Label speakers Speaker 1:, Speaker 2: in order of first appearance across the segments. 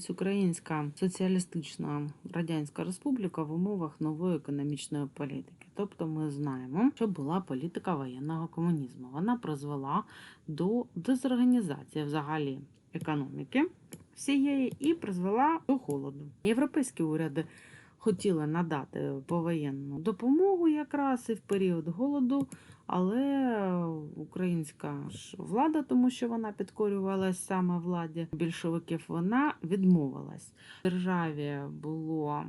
Speaker 1: Ось Українська соціалістична радянська республіка в умовах нової економічної політики. Тобто, ми знаємо, що була політика воєнного комунізму. Вона призвела до дезорганізації взагалі економіки всієї і призвела до холоду. Європейські уряди хотіли надати повоєнну допомогу якраз і в період голоду, але українська ж влада, тому що вона підкорювалась саме владі більшовиків, вона відмовилась. В державі було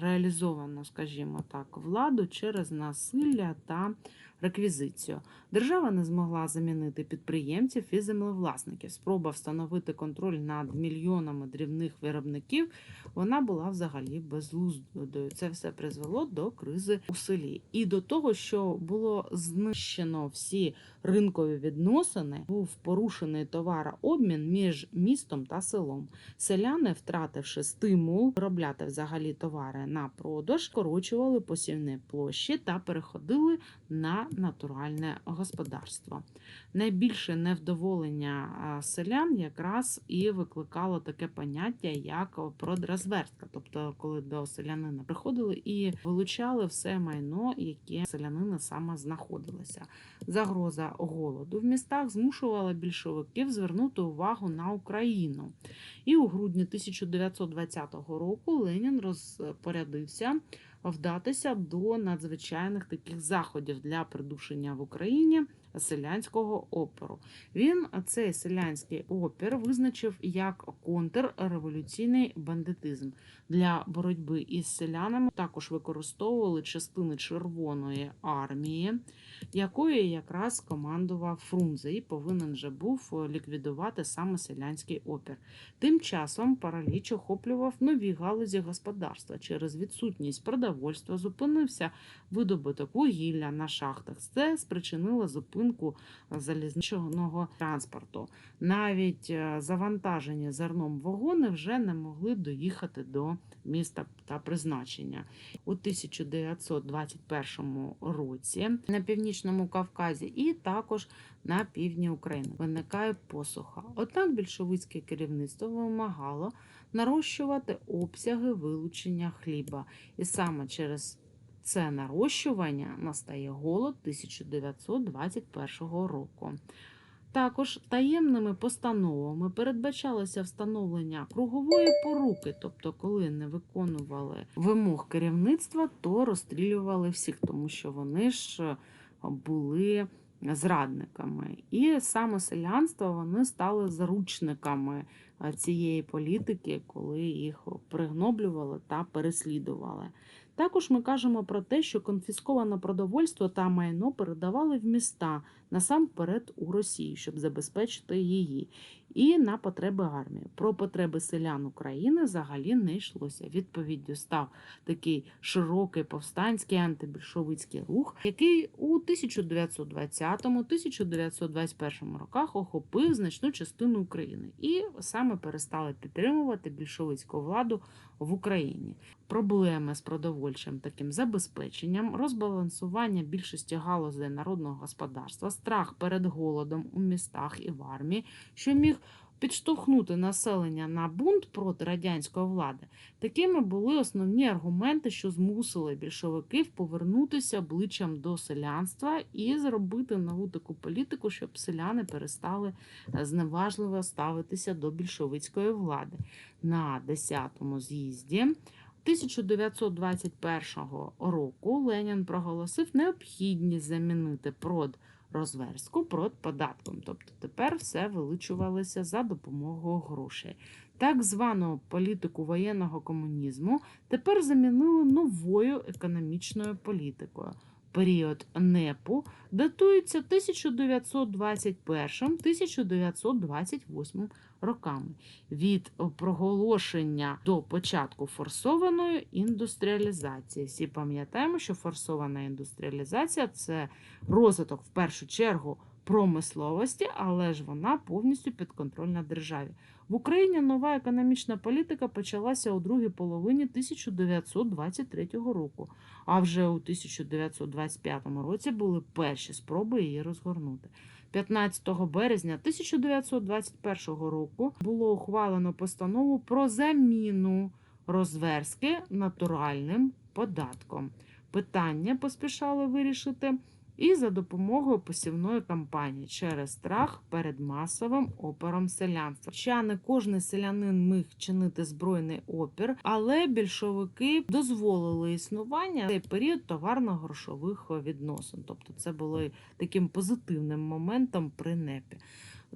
Speaker 1: реалізовано, скажімо так, владу через насилля та реквізицію. Держава не змогла замінити підприємців і землевласників. Спроба встановити контроль над мільйонами дрібних виробників вона була взагалі безглуздою. Це все призвело до кризи у селі і до того, що було знищено всі ринкові відносини, був порушений товарообмін між містом та селом. Селяни, втративши стимул виробляти взагалі товари на продаж, скорочували посівні площі та переходили на натуральне господарство. Найбільше невдоволення селян якраз і викликало таке поняття, як продразверстка. Тобто, коли до селянина приходили і вилучали все майно, яке селянина саме знаходилося. Загроза голоду в містах змушувала більшовиків звернути увагу на Україну. І у грудні 1920 року Ленін розпорядився вдатися до надзвичайних таких заходів для придушення в Україні селянського опору. Він цей селянський опір визначив як контрреволюційний бандитизм. Для боротьби із селянами також використовували частини Червоної армії, якою якраз командував Фрунзе і повинен же був ліквідувати саме селянський опір. Тим часом параліч охоплював нові галузі господарства через відсутність продовольства, зупинився видобуток вугілля на шахтах. Це спричинило зупинку залізничного транспорту. Навіть е, завантажені зерном вагони вже не могли доїхати до міста та призначення. У 1921 році на північному Кавказі і також на півдні України виникає посуха. Однак більшовицьке керівництво вимагало нарощувати обсяги вилучення хліба, і саме через це нарощування настає голод 1921 року. Також таємними постановами передбачалося встановлення кругової поруки, тобто, коли не виконували вимог керівництва, то розстрілювали всіх, тому що вони ж були зрадниками. І саме селянство вони стали заручниками цієї політики, коли їх пригноблювали та переслідували. Також ми кажемо про те, що конфісковане продовольство та майно передавали в міста насамперед у Росії, щоб забезпечити її, і на потреби армії. Про потреби селян України взагалі не йшлося. Відповіддю став такий широкий повстанський антибільшовицький рух, який у 1920-1921 роках охопив значну частину України і саме перестали підтримувати більшовицьку владу в Україні. Проблеми з продовольчим таким забезпеченням, розбалансування більшості галузей народного господарства, страх перед голодом у містах і в армії, що міг підштовхнути населення на бунт проти радянської влади. Такими були основні аргументи, що змусили більшовиків повернутися обличчям до селянства і зробити нову таку політику, щоб селяни перестали е, зневажливо ставитися до більшовицької влади. На 10-му з'їзді 1921 року Ленін проголосив необхідність замінити прод розверстку прод податком. Тобто тепер все вилучувалося за допомогою грошей. Так звану політику воєнного комунізму тепер замінили новою економічною політикою. Період НЕПу датується 1921-1928 роками від проголошення до початку форсованої індустріалізації. Всі пам'ятаємо, що форсована індустріалізація це розвиток в першу чергу промисловості, але ж вона повністю підконтрольна державі. В Україні нова економічна політика почалася у другій половині 1923 року, а вже у 1925 році були перші спроби її розгорнути. 15 березня 1921 року було ухвалено постанову про заміну розверстки натуральним податком. Питання поспішали вирішити і за допомогою посівної кампанії через страх перед масовим опором селянства. Ще не кожен селянин міг чинити збройний опір, але більшовики дозволили існування цей період товарно-грошових відносин. Тобто, це було таким позитивним моментом при непі.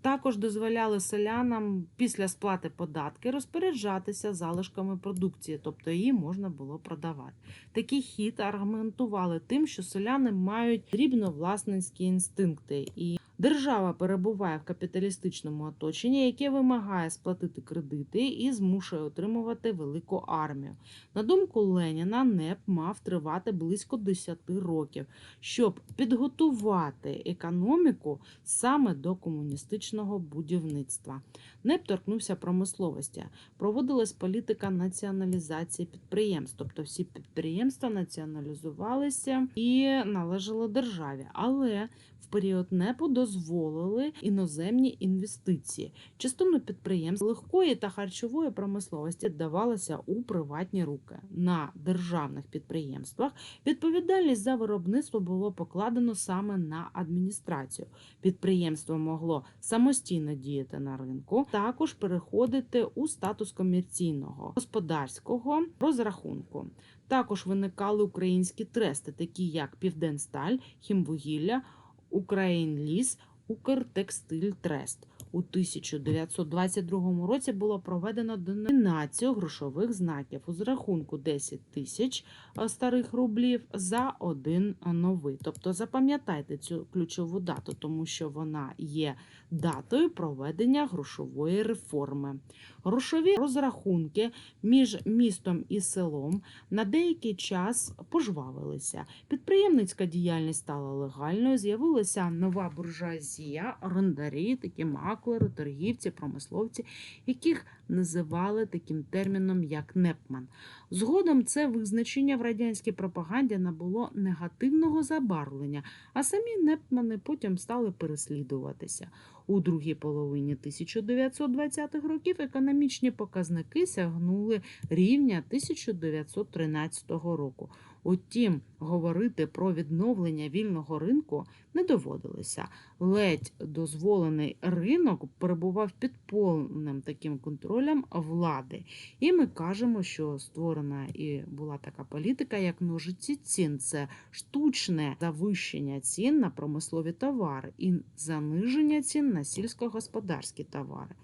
Speaker 1: Також дозволяли селянам після сплати податки розпоряджатися залишками продукції, тобто її можна було продавати. Такий хід аргументували тим, що селяни мають дрібновласницькі інстинкти, і держава перебуває в капіталістичному оточенні, яке вимагає сплатити кредити і змушує отримувати велику армію. На думку Леніна, НЕП мав тривати близько 10 років, щоб підготувати економіку саме до комуністичного будівництва. НЕП торкнувся промисловості. Проводилась політика націоналізації підприємств, тобто всі підприємства націоналізувалися і належали державі. Але в період НЕПу дозволили іноземні інвестиції. Частину підприємств легкої та харчової промисловості давалося у приватні руки. На державних підприємствах відповідальність за виробництво було покладено саме на адміністрацію. Підприємство могло самостійно діяти на ринку, також переходити у статус комерційного господарського розрахунку. Також виникали українські трести, такі як Південсталь, Хімвугілля, Українліс, Укртекстиль Трест. У 1922 році було проведено деномінацію грошових знаків з рахунку 10 тисяч е, старих рублів за один новий. Тобто запам'ятайте цю ключову дату, тому що вона є датою проведення грошової реформи. Грошові розрахунки між містом і селом на деякий час пожвавилися. Підприємницька діяльність стала легальною, з'явилася нова буржуазія, орендарі, такі маклери, торгівці, промисловці, яких називали таким терміном як Непман. Згодом це визначення в радянській пропаганді набуло негативного забарвлення, а самі Непмани потім стали переслідуватися. У другій половині 1920-х років економічні показники сягнули рівня 1913 року. Утім, говорити про відновлення вільного ринку не доводилося. Ледь дозволений ринок перебував під повним таким контролем влади. І ми кажемо, що створена і була така політика, як ножиці цін. Це штучне завищення цін на промислові товари і заниження цін на сільськогосподарські товари.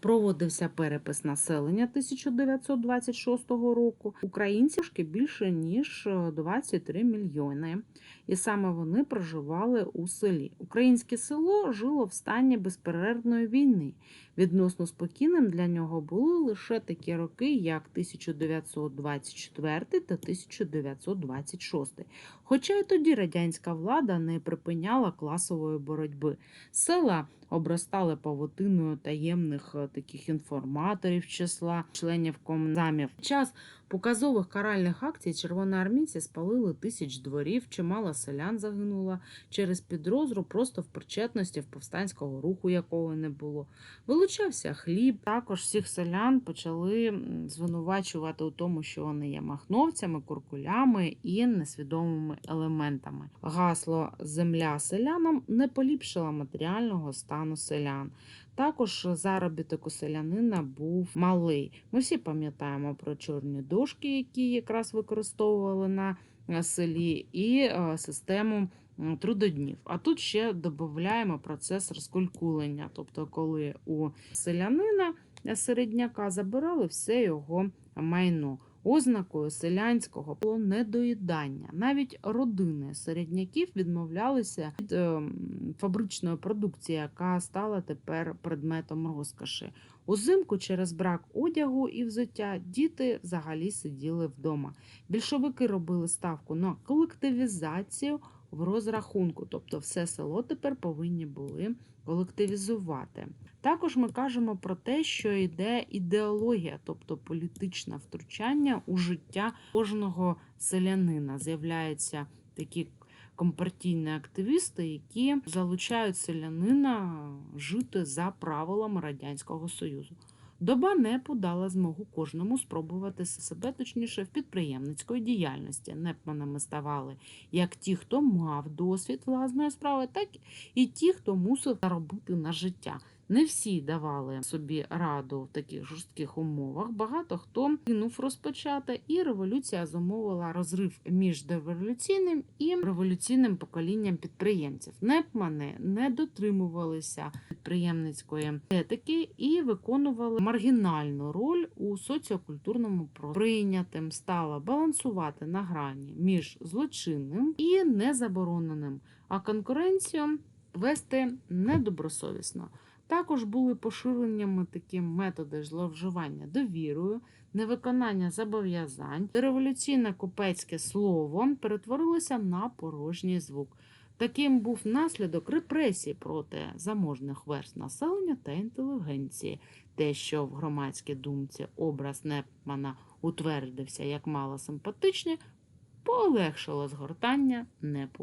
Speaker 1: Проводився перепис населення 1926 року. Українців більше ніж 23 мільйони, і саме вони проживали у селі. Українське село жило в стані безперервної війни. Відносно спокійним для нього були лише такі роки, як 1924 та 1926. Хоча й тоді радянська влада не припиняла класової боротьби. Села обростали павутиною таємних е, таких інформаторів числа членів комзамів. Час показових каральних акцій червоноармійці спалили тисяч дворів, чимало селян загинуло через підрозру просто в причетності в повстанського руху, якого не було. Вилучався хліб. Також всіх селян почали звинувачувати у тому, що вони є махновцями, куркулями і несвідомими елементами. Гасло Земля селянам не поліпшило матеріального стану селян. Також заробіток у селянина був малий. Ми всі пам'ятаємо про чорні дошки, які якраз використовували на е, селі, і е, систему трудоднів. А тут ще додаємо процес розкулькулення, тобто, коли у селянина е, середняка забирали все його майно. Ознакою селянського було недоїдання. Навіть родини середняків відмовлялися від ем, фабричної продукції, яка стала тепер предметом розкоші. Узимку через брак одягу і взуття діти взагалі сиділи вдома. Більшовики робили ставку на колективізацію в розрахунку, тобто все село тепер повинні були колективізувати. Також ми кажемо про те, що йде ідеологія, тобто політичне втручання у життя кожного селянина. З'являються такі компартійні активісти, які залучають селянина жити за правилами Радянського Союзу. Доба НЕПу дала змогу кожному спробувати себе точніше в підприємницької діяльності. Непманами ставали як ті, хто мав досвід власної справи, так і ті, хто мусив заробити на життя. Не всі давали собі раду в таких жорстких умовах. Багато хто кинув розпочати, і революція зумовила розрив між дореволюційним і революційним поколінням підприємців. Непмани не дотримувалися підприємницької етики і виконували маргінальну роль у соціокультурному просторі. Прийнятим стало балансувати на грані між злочинним і незабороненим, а конкуренцію вести недобросовісно. Також були поширеннями такі методи зловживання довірою, невиконання зобов'язань, революційне купецьке слово перетворилося на порожній звук. Таким був наслідок репресій проти заможних верст населення та інтелігенції. Те, що в громадській думці образ Непмана утвердився як малосимпатичний, полегшило згортання непу.